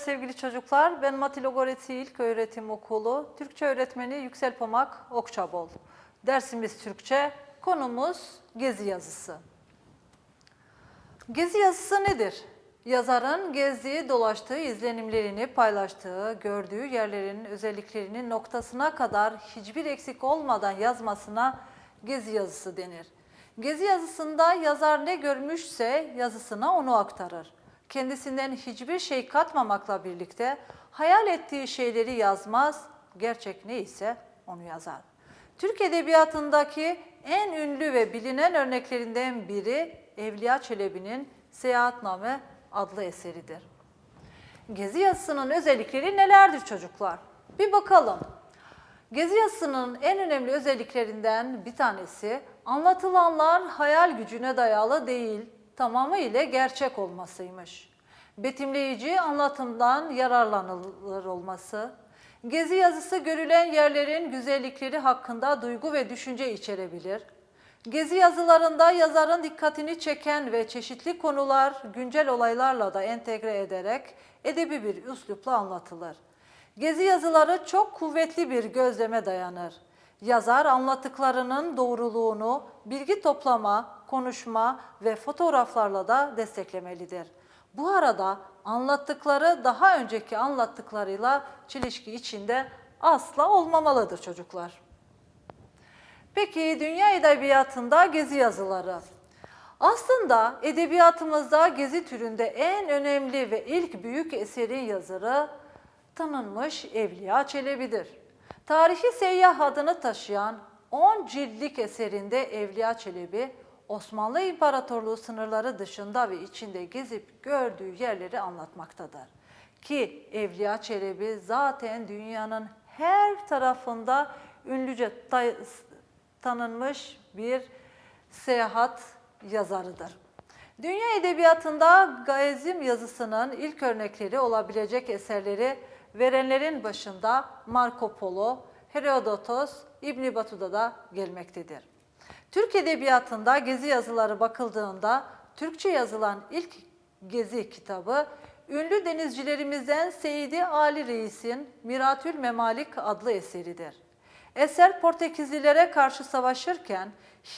sevgili çocuklar. Ben Mati Logoreti İlk Öğretim Okulu Türkçe öğretmeni Yüksel Pamak Okçabol. Dersimiz Türkçe, konumuz gezi yazısı. Gezi yazısı nedir? Yazarın gezdiği, dolaştığı, izlenimlerini paylaştığı, gördüğü yerlerin özelliklerini noktasına kadar hiçbir eksik olmadan yazmasına gezi yazısı denir. Gezi yazısında yazar ne görmüşse yazısına onu aktarır. Kendisinden hiçbir şey katmamakla birlikte hayal ettiği şeyleri yazmaz, gerçek neyse onu yazar. Türk Edebiyatı'ndaki en ünlü ve bilinen örneklerinden biri Evliya Çelebi'nin Seyahatname adlı eseridir. Gezi yazısının özellikleri nelerdir çocuklar? Bir bakalım. Gezi yazısının en önemli özelliklerinden bir tanesi anlatılanlar hayal gücüne dayalı değil, tamamıyla gerçek olmasıymış. Betimleyici anlatımdan yararlanılır olması, gezi yazısı görülen yerlerin güzellikleri hakkında duygu ve düşünce içerebilir. Gezi yazılarında yazarın dikkatini çeken ve çeşitli konular güncel olaylarla da entegre ederek edebi bir üslupla anlatılır. Gezi yazıları çok kuvvetli bir gözleme dayanır. Yazar anlattıklarının doğruluğunu bilgi toplama, konuşma ve fotoğraflarla da desteklemelidir. Bu arada anlattıkları daha önceki anlattıklarıyla çelişki içinde asla olmamalıdır çocuklar. Peki dünya edebiyatında gezi yazıları. Aslında edebiyatımızda gezi türünde en önemli ve ilk büyük eserin yazarı tanınmış Evliya Çelebi'dir. Tarihi seyyah adını taşıyan 10 ciltlik eserinde Evliya Çelebi, Osmanlı İmparatorluğu sınırları dışında ve içinde gezip gördüğü yerleri anlatmaktadır. Ki Evliya Çelebi zaten dünyanın her tarafında ünlüce tanınmış bir seyahat yazarıdır. Dünya edebiyatında Gaezim yazısının ilk örnekleri olabilecek eserleri verenlerin başında Marco Polo, Herodotos, İbn Batuta da gelmektedir. Türk edebiyatında gezi yazıları bakıldığında Türkçe yazılan ilk gezi kitabı ünlü denizcilerimizden Seyidi Ali Reis'in Miratül Memalik adlı eseridir. Eser Portekizlilere karşı savaşırken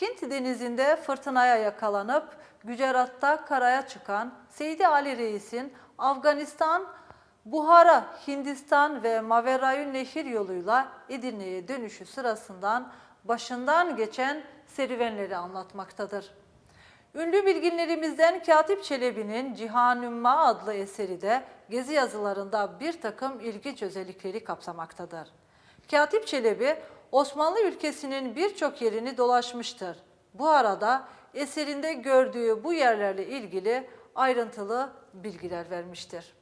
Hint denizinde fırtınaya yakalanıp Gücerat'ta karaya çıkan Seydi Ali Reis'in Afganistan, Buhara, Hindistan ve Maverayü Nehir yoluyla Edirne'ye dönüşü sırasından başından geçen serüvenleri anlatmaktadır. Ünlü bilginlerimizden Katip Çelebi'nin Cihanümme adlı eseri de gezi yazılarında bir takım ilginç özellikleri kapsamaktadır. Katip Çelebi Osmanlı ülkesinin birçok yerini dolaşmıştır. Bu arada eserinde gördüğü bu yerlerle ilgili ayrıntılı bilgiler vermiştir.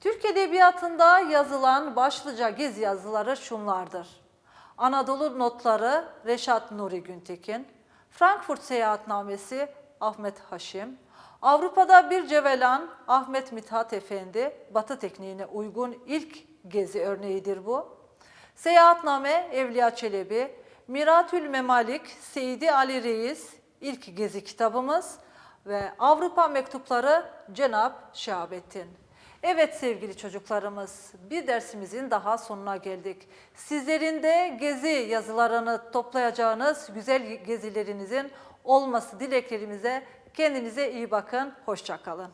Türk Edebiyatı'nda yazılan başlıca gezi yazıları şunlardır. Anadolu Notları Reşat Nuri Güntekin, Frankfurt Seyahatnamesi Ahmet Haşim, Avrupa'da bir cevelan Ahmet Mithat Efendi, Batı tekniğine uygun ilk gezi örneğidir bu. Seyahatname Evliya Çelebi, Miratül Memalik Seydi Ali Reis ilk gezi kitabımız ve Avrupa Mektupları Cenab Şahabettin. Evet sevgili çocuklarımız, bir dersimizin daha sonuna geldik. Sizlerin de gezi yazılarını toplayacağınız güzel gezilerinizin olması dileklerimize kendinize iyi bakın, hoşçakalın.